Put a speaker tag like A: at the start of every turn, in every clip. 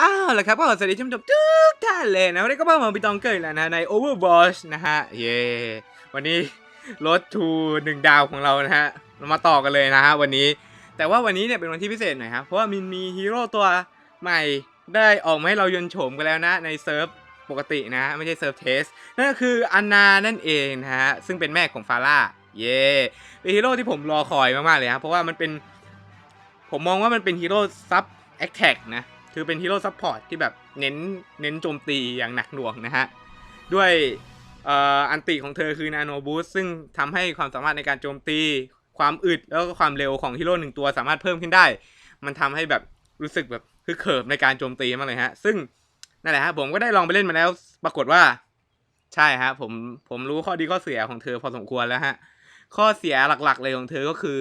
A: อ้าวแล้วครับก็สวัสดีท่านผู้ชมทุกท่านเลยนะวันนี้ก็มามาปิตองเกิดแล้วนะใน Overwatch นะฮะเย้วันนี้รถทูหนึ่งดาวของเรานะฮะเรามาต่อกันเลยนะฮะวันนี้ แต่ว่าวันนี้เนี่ยเป็นวันที่พิเศษหน่อยครับเพราะว่ามันมีฮีโร่ตัวใหม่ได้ออกมาให้เรายนโฉมกันแล้วนะในเซิร์ฟปกตินะไม่ใช่เซิร์ฟเทสนั่นก็คืออันนานั่นเองนะฮะซึ่งเป็นแม่ของฟาร่าเย่เป็นฮีโร่ที่ผมรอคอยมากๆเลยครับเพราะว่ามันเป็น ผมมองว่ามันเป็นฮีโร่ซับแอคแท็กนะ คือเป็นฮีโร่ซัพพอร์ตที่แบบเน้นเน้นโจมตีอย่างหนักหน่วงนะฮะ ด้วยอันติของเธอคือนาโนบูสซึ่งทำให้ความสามารถในการโจมตีความอึดแล้วก็ความเร็วของฮีโร่หนึ่งตัวสามารถเพิ่มขึ้นได้ มันทำให้แบบรู้สึกแบบคือเขิมในการโจมตีมากเลยฮะ ซึ่งนั่นแหละฮะผมก็ได้ลองไปเล่นมาแล้ว ปรากฏว่า ใช่ฮะผมผมรู้ข้อดีข้อเสียของเธอพอสมควรแล้วฮะ ข้อเสียหลักๆเลยของเธอก็คือ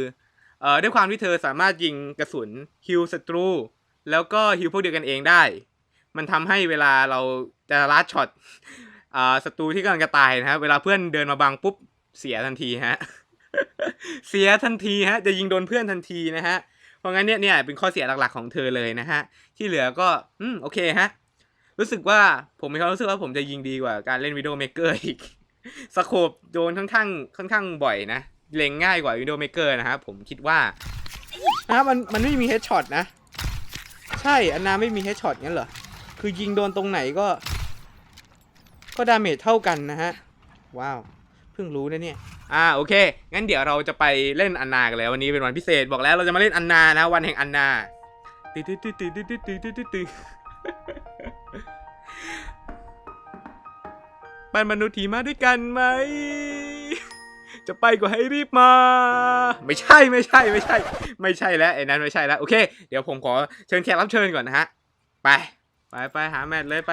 A: เอ่อด้วยความที่เธอสามารถยิงกระสุนฮิวศัตรู แล้วก็ฮิวพวกเดียวกันเองได้ มันทำให้เวลาเราจะลัดช็อตอ่าศัตรูที่กำลังจะตายนะฮะเวลาเพื่อนเดินมาบังปุ๊บเสียทันทีฮะเสียทันทีฮะจะยิงโดนเพื่อนทันทีนะฮะเพราะงั้นเนี่ยเนี่ยเป็นข้อเสียหลักๆของเธอเลยนะฮะที่เหลือก็อืมโอเคฮะรู้สึกว่าผมมีความรู้สึกว่าผมจะยิงดีกว่าการเล่นวิดีโอเมเกอร์อีกสโคปโดนค่อนข้างค่อนข้างบ่อยนะเล็งง่ายกว่าวิดีโอเมเกอร์นะครับผมคิดว่านะครับมันมันไม่มีเฮดช็อตนะ ช่อันนาไม่มีเฮดช็อตงั้นเหรอ คือยิงโดนตรงไหนก็ ก็ดาเมจเท่ากันนะฮะ ว้าว เพิ่งรู้นะเนี่ย อ่าโอเค งั้นเดี๋ยวเราจะไปเล่นอันนากันแล้ววันนี้เป็นวันพิเศษบอกแล้วเราจะมาเล่นอันนานะวันแห่งอันนาตึ๊ดตึ๊ดตึ๊ดตึ๊ดตึ๊ดตึ๊ดตึ๊ดตึ๊ดตึ๊ดเป็นมนุษย์ทีมาด้วยกันไหม จะไปก็ให้รีบมา ไม่ใช่ไม่ใช่ไม่ใช่ ไม่ใช่แล้วไอ้นั้นไม่ใช่แล้วโอเค เดี๋ยวผมขอเชิญแขกรับเชิญก่อนนะฮะ ไป ไปไปหาแมทเลยไป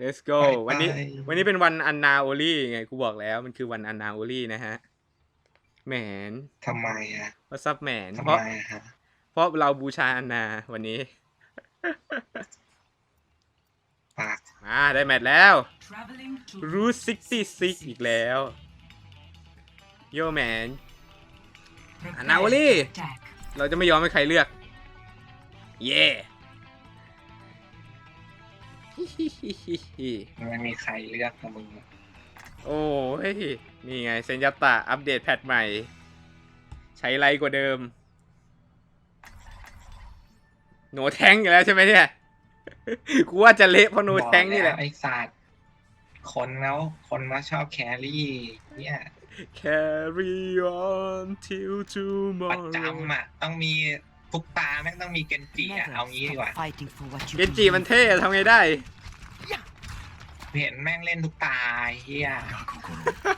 A: let's go
B: ไปไป
A: วันนี้ วันนี้เป็นวันอันนาโอลี่ไงกูบอกแล้วมันคือวันอันนาโอลี่นะฮะแหมน
B: ทำไมอะ
A: ว่าซับแหมน
B: ทำ
A: เพราะ
B: ไมอะฮะ
A: เพราะเราบูชาอันนาวันนี้
B: ปาก
A: อ่าได้แมทแล้ว
C: Traveling to
A: รูทซิกตี้ซิกอีกแล้ว โยแมน
C: Prepare
A: Anawali.
C: to attack.
A: เราจะไม่ยอมให้ใครเลือก เย่
B: ไม่มีใครเลือกกับมึงอะ
A: โอ้ย นี่ไงเซนยัตตะ อัปเดตแพทใหม่ ใช้ไรกว่าเดิมโนแทงอยู่แล้วใช่ไหมเนี่ย กูว่าจะเละเพราะโนแทงนี่แหละ
B: บอกวไอ้ศาสตร์คนแล้วคนมาชอบแครี่ เนี่ย
A: Carry on till
B: ประ
A: tomorrow
B: จำอะต้องมีทุกตาแม่งต้องมีเกนจิอะ
D: Never
B: เอางี้ดีกว่า
D: stop fighting for what you
A: เกนจิมันเท่ทำไงได้
B: เห็นแม่งเล่นทุกตาเฮีย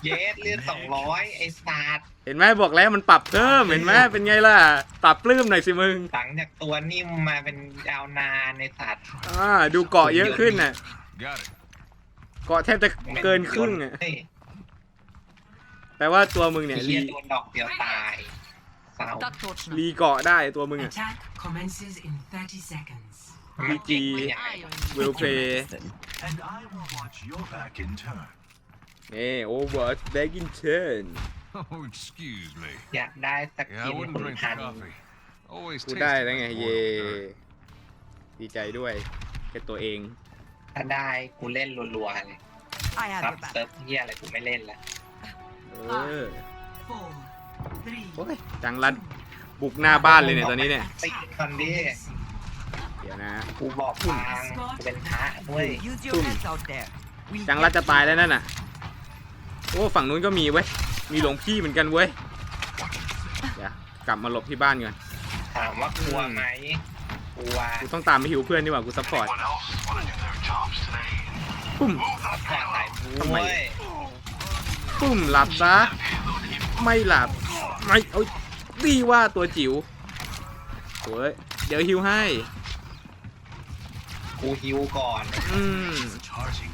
B: เยสเลือดสองร้อยไอ้ศาสตร์
A: เห็นไหมบอกแล้วมันปรับเพิ่มเห็นไหมเป็นไงล่ะ ปรับปลื้มหน่อยสิมึง
B: หลังจากตัวนิ่มมาเป็นยาวนานในศาสตร์
A: อ่าดูเกาะเยอะขึ้นน่ะ
E: Got it.
A: เกาะแทบจะเกินครึ่งอะ
B: เฮ้ย
A: แต่ว่าตัวมึงเนี่ย
B: ไอ้เฮี
A: รี
B: ยโดนดอกเดียวตายเศร้า
D: Duck torch now.
A: รีเกาะได้ตัวมึงอะ
C: Attack commences in 30 seconds.
B: มันเก่งไปยังไง
A: เวลเพย์
E: And I will watch your back in turn.
A: นี่โอเวอร์แบ็กอินเทิร์น
E: Oh, excuse me.
B: อยากได้ส
E: Yeah,
B: กิ
E: I
B: น
E: wouldn't
B: ขุน
E: drink
B: พัน
E: the coffee. Always
A: กู
E: tasted
A: ได้แล้วไง
E: like
A: เย่
E: boiled dirt.
A: ดีใจด้วยแค่ตัวเอง
B: ถ้าได้กูเล่นรัวๆเลย
D: I have
B: ซับ
D: your back.
B: เซิร์ฟเฮียอะไรกูไม่เล่นละ
A: เออ
C: Four, three,
A: โอ้ยจังรัดบุกหน้าบ้านเลยเนี่ยตอนนี้เนี่ย
B: ติดก่อนดิ
A: เดี๋ยวนะ
B: กูบอกฟางกูเป็นพระเว้ย
D: Use your
A: Boom.
D: heads out there. We
A: จังรัด
D: get
A: จะตายแล้วนั่นน่ะ โอ้ฝั่งนู้นก็มีเว้ย มีหลวงพี่เหมือนกันเว้ย เดี๋ยวกลับมาหลบที่บ้านก่อน
B: ถามว่ากลัวไหมกลัว
A: กูต้องตามไปหิวเพื่อนดีกว่ากูซัพพอร์ตปุ้ม
B: ซัพพอร์ตสายบู
A: ทำไม
B: เว้ย
A: ปุ้มหลับซะ ไม่หลับ ไม่ เอ้ยดีว่าตัวจิ๋วโอ้ย เดี๋ยวหิวให้
B: กูฮิวก่อน
A: อืม
E: Charging.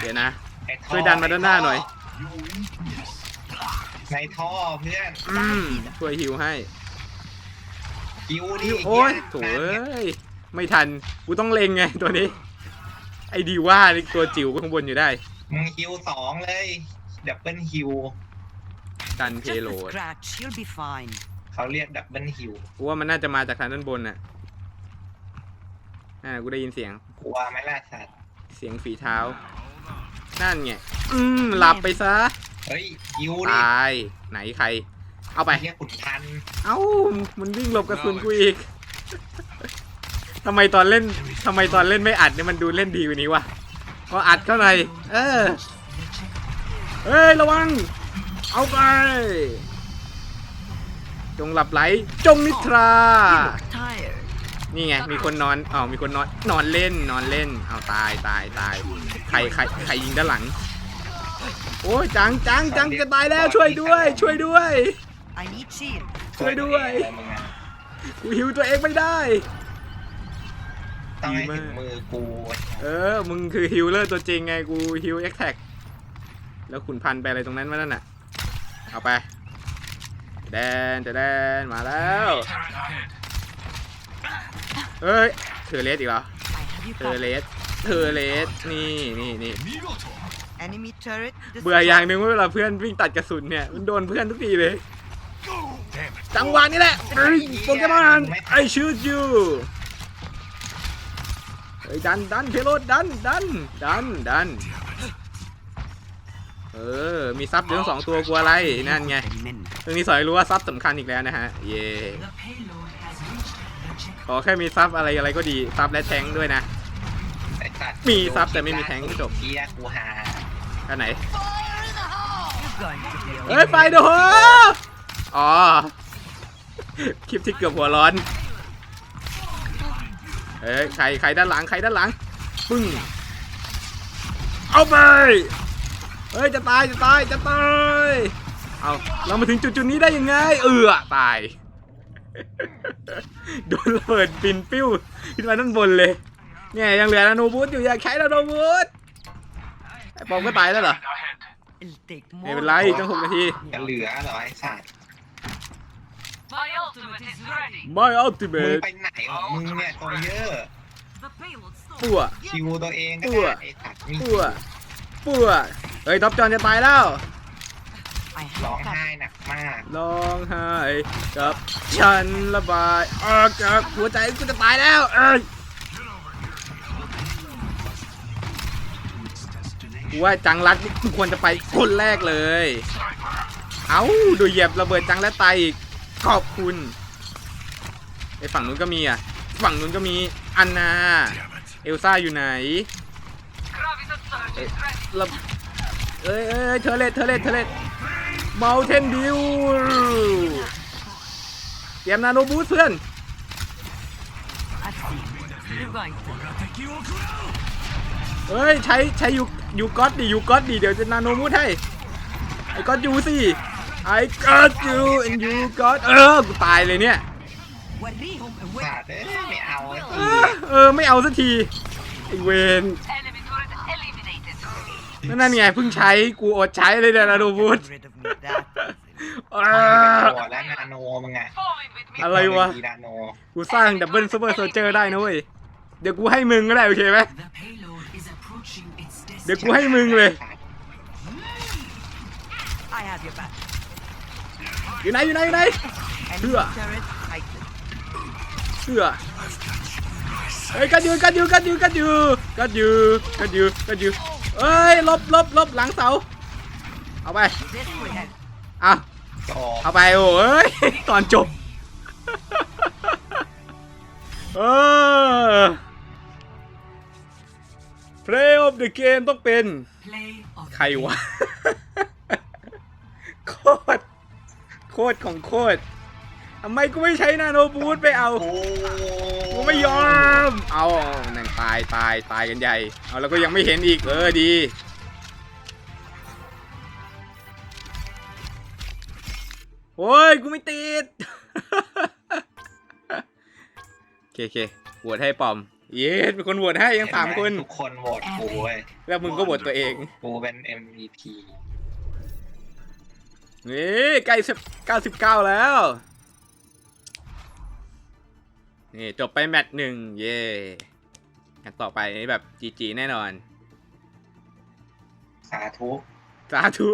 A: เดี๋ยวนะ
B: ไอ้ท่อ
A: ช่วยดันมาด้านหน้าหน่อย
E: Your weakness.
B: ในท่อเพื่อน
A: อืมช่วยหิวให้
B: ฮิวดิ
A: หิวโอ้ย
B: เหี้
A: โถ่เอ้ยไม่ทันกูต้องเล็งไงตัวนี้ ไอ้ดีว่านี่ตัวจิ๋วก็ข้างบนอยู่ได้
B: มึงฮิวสองเลยดับเบิลฮิว
A: ดันเพ
D: just
A: โล
D: a
A: ด
D: scratch. You'll be fine.
B: เขาเรียกดับเบิลฮิว
A: กูว่ามันน่าจะมาจากทางด้านบนน่ะ อ่ากูได้ยินเสียง
B: กลัวไหมล่ะสัตว์
A: เสียงฝีเท้า นั่นไง อืมหลับไปซะ
B: เฮ้ยฮิว
A: ต
B: ดิา
A: ย ไหนใคร เอาไป
B: เฮียขุนพันธุ์
A: เอ้า มันวิ่งหลบกระสุนกูอีก ทำไมตอนเล่นทำไมตอนเล่นไม่อัดเนี่ยมันดูเล่นดีกว่านี้วะพออัดเข้าในเออ
C: The checkpoint.
A: เฮ้ยระวัง เอาไป จงหลับไหล จงนิทรา
D: You look tired.
A: นี่ไงมีคนนอนอ๋อมีคนนอนนอนเล่นนอนเล่นเอาตายตายตายใครใครใครยิงด้านหลัง โอ้ยจังจังจังจะตายแล้วช่วยด้วย ช่วยด้วย
D: I need shield.
A: ช่วยด้วย
B: อะไรมึงอะ
A: กูหิวตัวเองไม่ได้
B: ต้องให้
A: ดีมาก
B: ถึงมือกู
A: เออ มึงคือฮิลเลอร์ตัวจริงไงกูฮิลเอ็กแท็กแล้วขุนพันธุ์ไปอะไรตรงนั้นมานั่นน่ะ เอาไปแดนจะแดนมาแล้ว เฮ้ยเธอเลสอีกเหรอ
D: I have you
A: เธอ
D: covered.
A: เลส เธอเลส นี่นี่นี่
E: Migoto.
D: Enemy turret
A: เบื่ออย่างห
D: destroyed.
A: นึ่งว่าเวลาเพื่อนวิ่งตัดกระสุนเนี่ยมันโดนเพื่อนทุกทีเลย
E: Damn it.
A: จังหวะนี้แหละเฮ้ยโปเกมอนไอชูดยูเฮ้ยดันดันเพโรดดันดันดันดันเออ มีซับเยอะสองตัวกลัวอะไรนั่นไง
D: Men.
A: เรื่องนี้สอนให้รู้ว่าซับสำคัญอีกแล้วนะฮะ เย่ ขอแค่มีซับอะไรอะไรก็ดีซับและแทงค์ด้วยนะ
B: ไอ้สัตว์
A: มีซับแต่ไม่มีแทงก็จบ
B: เฮียกูหา
A: อันไหน
D: You're going to be
A: เฮ้ยไฟโดอ๋อ คลิปที่เกือบหัวร้อน เฮ้ย ใคร ใครด้านหลัง ใครด้านหลัง ปึ้ง เอาไป เฮ้ย จะตาย จะตาย จะตาย เอา เรามาถึงจุดจุดๆนี้ได้ยังไง เออตาย โดนระเบิดปินปิ้วขึ้นมาด้านบนเลย เนี่ยยังเหลือนาโนบูทอยู่อยากใช้นาโนบูทไอ้ปอมก็ตายแล้วเหรอ
D: It'll take
A: ไม่
D: more.
A: เป็นไรจังหกนาที
B: จะเหลือเหรอไอ้สัตว์
C: My ultimate is ready.
A: My
B: มึง
A: ultimate
B: ไปไหนของมึงเนี่ยตัวเยอะ
C: The payload stalled.
A: ปัว
B: คิวตัวเองก็
A: ตัว
B: ได้ไอ้สัตว์มี
A: ปัวปัวเฮ้ยท็อปจอนจะตายแล้ว
D: I
B: ร้อง
D: have
B: ไห้
D: covered.
B: หนักมาก
A: ร้องไห้กับฉันระบายออกจากหัวใจกูจะตายแล้วเอ้ยกูว่าจังรัดนี่กูควรจะไปคนแรกเลย เอ้าดูเหยียบระเบิดจังและตายอีกขอบคุณไอฝั่งนู้นก็มีอะ ฝั่งนู้นก็มีอันนา เอลซ่าอยู่ไหน
C: Graviton surge is ready.
A: ระเอ้ยเอ้ยเทเลตเทเลตเทเลต เมาเทนดิวเตรียมนาโนบูสเพื่อน
D: I've seen. You're going to.
A: เฮ้ย ใช้ใช้ยูยูก็อตดิยูก็อตดิเดี๋ยวจะนาโนบูสให้ไอ้ก็อตยูสิไอ้ก็อตยูอันยูก็อตเออกูตายเลยเนี่ย
D: Warihum
B: สั
D: away.
B: ตว์เอ้ยไม่เอาไอ้
A: เอ
B: ที
A: อเออไม่เอาสักทีไอ้เวน
C: Enemy turret eliminated.
A: นั่นไงเพิ่งใช้กูอดใช้เลยเนี่ยนาโนบูส
D: Get rid of me that easily.
A: อ
B: มัน
A: อ
B: เป็นตัวและนาโนมึงอะ
C: Falling with me.
A: อะไรวะ
B: นาโน
A: กูสร้างดับเบิลซูเปอร์โซเจอร์ได้นะเว้ย เดี๋ยวกูให้มึงก็ได้โอเคไหม
C: The payload is approaching its
A: เดี๋ยว
C: destination.
A: กูให้มึงเลย
D: I have your back.
A: อยู่ไหนอยู่ไหนอยู่ไหน
D: Enemy
A: Hua.
D: turret sighted.
A: เชื่อเฮ้ยกัดอยู่กัดอยู่กัดอยู่กัดอยู่กัดอยู่กัดอยู่กัดอยู่ เอ้ยลบลบลบหลังเสา เอาไป เอาเอาไปโอ้ยตอนจบ เออ Play of the game ต้องเป็น ใครวะ โคตร โคตรของโคตรทำไมกูไม่ใช้นาโนบูทไปเอา
B: โอ
A: กูไม่ยอม เอาหนังตายตายตายกันใหญ่ เอาแล้วก็ยังไม่เห็นอีก เออดีโอ้ยกูไม่ติดโอเคโอเคโหวตให้ปอม เย้เป็นคนโหวตให้ยังสามคน
B: ทุกคนโหวตกูเว้ย
A: แล้วมึงก็โหวตตัวเอง
B: กูเป็น MVP
A: นี่ใกล้สิบเก้าสิบเก้าแล้ว นี่จบไปแมตช์หนึ่งเย่กันต่อไปนี่แบบจีจีแน่นอน
B: สาธุ
A: สาธุ